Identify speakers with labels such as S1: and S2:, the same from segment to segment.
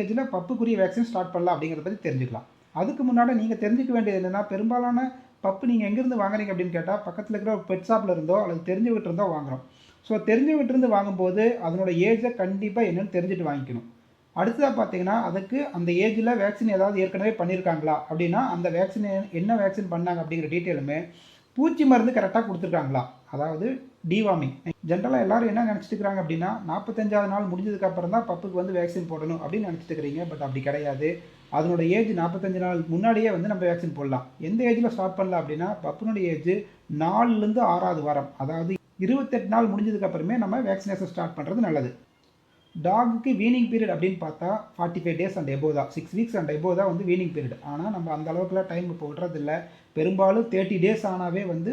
S1: ஏஜில் பப்புக்குரிய vaccine start பண்ணலாம் அப்படிங்கிறத பற்றி தெரிஞ்சுக்கலாம். அதுக்கு முன்னாடி நீங்கள் தெரிஞ்சுக்க வேண்டியது என்னென்னா பெரும்பாலான பப்பு நீங்கள் எங்கேருந்து வாங்குறீங்க அப்படின்னு கேட்டால் பக்கத்தில் இருக்கிற ஒரு பெட் ஷாப்பில் இருந்தோ அல்லது தெரிஞ்சு இருந்தோ வாங்குகிறோம் ஸோ தெரிஞ்சு விட்டுருந்து வாங்கும்போது அதனோட ஏஜை கண்டிப்பாக என்னென்னு தெரிஞ்சுட்டு வாங்கிக்கணும். அடுத்ததாக பார்த்தீங்கன்னா அதுக்கு அந்த ஏஜில் வேக்சின் ஏதாவது ஏற்கனவே பண்ணியிருக்காங்களா அப்படின்னா அந்த வேக்சின் என்ன வேக்சின் பண்ணாங்க அப்படிங்கிற டீட்டெயிலுமே பூச்சி மருந்து கரெக்டாக கொடுத்துருக்காங்களா? அதாவது டிவாமிங் ஜென்ரலாக எல்லாரும் என்ன நினச்சிட்டு இருக்கிறாங்க அப்படின்னா நாற்பத்தஞ்சாவது நாள் முடிஞ்சதுக்கு அப்புறம் தான் பப்புக்கு வந்து வேக்சின் போடணும் அப்படின்னு நினச்சிட்டு இருக்கிறீங்க பட் அப்படி கிடையாது. அதனோட ஏஜ் நாற்பத்தஞ்சு நாள் முன்னாடியே வந்து நம்ம வேக்சின் போடலாம். எந்த ஏஜில் ஸ்டார்ட் பண்ணலாம் அப்படின்னா பப்புனுடைய ஏஜ் நாலுலேருந்து ஆறாவது வாரம். அதாவது இருபத்தெட்டு நாள் முடிஞ்சதுக்கு அப்புறமே நம்ம வேக்சினேஷன் ஸ்டார்ட் பண்ணுறது நல்லது. டாகுக்கு வீனிங் பீரியட் அப்படின்னு பார்த்தா forty five days and above தான். சிக்ஸ் வீக்ஸ் அண்ட் எபோ தான் வந்து வீனிங் பீரியட் ஆனால் நம்ம அந்த அளவுக்குலாம் டைம் இப்போ விடுறதில்ல பெரும்பாலும் தேர்ட்டி டேஸ் ஆனாவே வந்து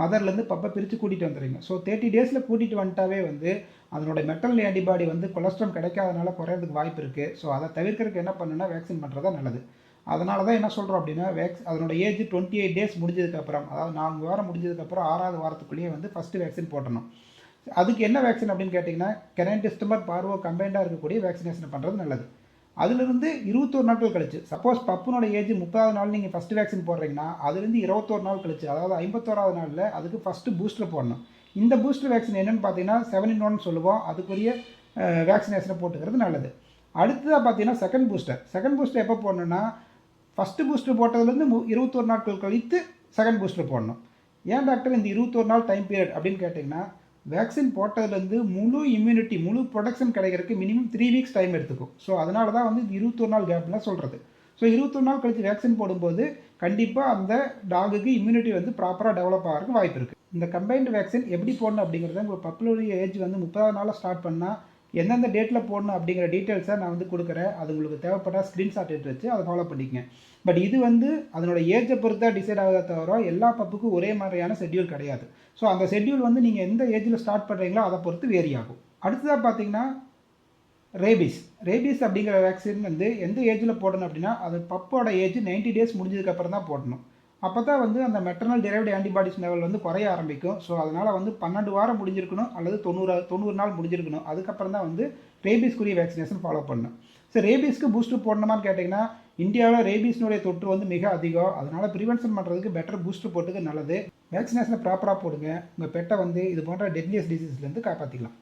S1: மதர்லேருந்து பப்பை பிரித்து கூட்டிகிட்டு வந்துடுங்க ஸோ தேர்ட்டி டேஸில் கூட்டிகிட்டு வந்துட்டாவே வந்து அதனோட மெட்டல் ஆன்டிபாடி வந்து கொலஸ்ட்ரால் கிடைக்காதனால குறையிறதுக்கு வாய்ப்பு இருக்குது ஸோ அதை தவிர்க்கறதுக்கு என்ன பண்ணுன்னா வேக்சின் பண்ணுறது நல்லது. அதனால தான் என்ன சொல்கிறோம் அப்படின்னா வேக்ஸ் அதனோட ஏஜ் டுவெண்ட்டி எயிட் டேஸ் முடிஞ்சதுக்கப்புறம் அதாவது நான்கு வாரம் முடிஞ்சதுக்கப்புறம் ஆறாவது வாரத்துக்குள்ளேயே வந்து ஃபஸ்ட்டு வேக்சின் போட்டணும். அதுக்கு என்ன வேக்சின் அப்படின்னு கேட்டிங்கன்னா கெரண்டிஸ்டமர் பார்வோ கம்பைண்டாக இருக்கக்கூடிய வேக்சினேஷன் பண்ணுறது நல்லது. அதுலேருந்து இருபத்தோரு நாட்கள் கழிச்சு சப்போஸ் பப்புனோட ஏஜ் முப்பதாவது நாள் நீங்கள் ஃபஸ்ட்டு வேக்சின் போடுறீங்கன்னா அதுலேருந்து இருபத்தோரு நாள் கழிச்சு அதாவது ஐம்பத்தோராவது நாளில் அதுக்கு ஃபஸ்ட்டு பூஸ்டர் போடணும். இந்த பூஸ்டர் வேக்சின் என்னென்னு பார்த்தீங்கன்னா செவன் இன் ஒன் சொல்லுவோம். அதுக்குரிய வேக்சினேஷனை போட்டுக்கிறது நல்லது. அடுத்ததாக பார்த்தீங்கன்னா செகண்ட் பூஸ்டர் செகண்ட் பூஸ்டர் எப்போ போடணுன்னா ஃபஸ்ட்டு பூஸ்டர் போட்டதுலேருந்து மு இருபத்தோரு நாட்கள் கழித்து செகண்ட் பூஸ்டர் போடணும். ஏன் டாக்டர் இந்த இருபத்தோரு நாள் டைம் பீரியட் அப்படின்னு கேட்டிங்கன்னா வேக்சின் போட்டதுலேருந்து முழு இம்யூனிட்டி முழு ப்ரொடக்ஷன் கிடைக்கிறதுக்கு மினிமம் த்ரீ வீக்ஸ் டைம் எடுத்துக்கும். ஸோ அதனால தான் வந்து இருபத்தொரு நாள் கேப்லாம் சொல்கிறது ஸோ இருபத்தொரு நாள் கழித்து வேக்சின் போடும்போது கண்டிப்பாக அந்த டாகுக்கு இம்யூனிட்டி வந்து ப்ராப்பராக டெவலப் ஆகிறதுக்கு வாய்ப்பு இருக்குது இந்த கம்பைன்டு வேக்சின் எப்படி போடணும் அப்படிங்கிறத உங்கள் பப்புளுடைய ஏஜ் வந்து முப்பதாவது நாளில் ஸ்டார்ட் பண்ணால் எந்தெந்த டேட்டில் போடணும் அப்படிங்கிற டீட்டெயில்ஸை நான் வந்து கொடுக்குறேன். அது உங்களுக்கு தேவைப்பட்டால் ஸ்க்ரீன்ஷாட் எடுத்து வச்சு அதை ஃபாலோ பண்ணிக்கங்க. பட் இது வந்து அதனோட ஏஜை பொறுத்தா டிசைட் ஆகாத தவிர எல்லா பப்புக்கும் ஒரே மாதிரியான ஷெட்யூல் கிடையாது. ஸோ அந்த ஷெட்யூல் வந்து நீங்கள் எந்த ஏஜில் ஸ்டார்ட் பண்ணுறீங்களோ அதை பொறுத்து வேரி ஆகும். அடுத்ததாக பார்த்தீங்கன்னா ரேபிஸ் ரேபிஸ் அப்படிங்கிற வேக்சின் வந்து எந்த ஏஜில் போடணும் அப்படின்னா அது பப்போட ஏஜ் 90 டேஸ் முடிஞ்சதுக்கப்புறம் தான் போடணும். அப்போ தான் வந்து அந்த மெட்டர்னல் டெரைவ்டு ஆன்டிபாடிஸ் லெவல் வந்து குறைய ஆரம்பிக்கும். ஸோ அதனால் வந்து பன்னெண்டு வாரம் முடிஞ்சிருக்கணும் அல்லது தொண்ணூறு தொண்ணூறு நாள் முடிஞ்சிருக்கணும். அதுக்கப்புறம் தான் வந்து ரேபீஸ்க்குரிய வேக்சினேஷன் ஃபாலோ பண்ணணும். ஸோ ரேபீஸ்க்கு பூஸ்டர் போடணுமான்னு கேட்டிங்கன்னா இந்தியாவில் ரேபீஸ்னுடைய தொற்று வந்து மிக அதிகம். அதனால் ப்ரிவென்ஷன் பண்ணுறதுக்கு பெட்டர் பூஸ்டர் போட்டுக்கு நல்லது. வேக்சினேஷனை ப்ராப்பராக போடுங்க. உங்கள் பெட்டை வந்து இது போன்ற டெட்லியஸ் டிசீஸ்லேருந்து காப்பாற்றிக்கலாம்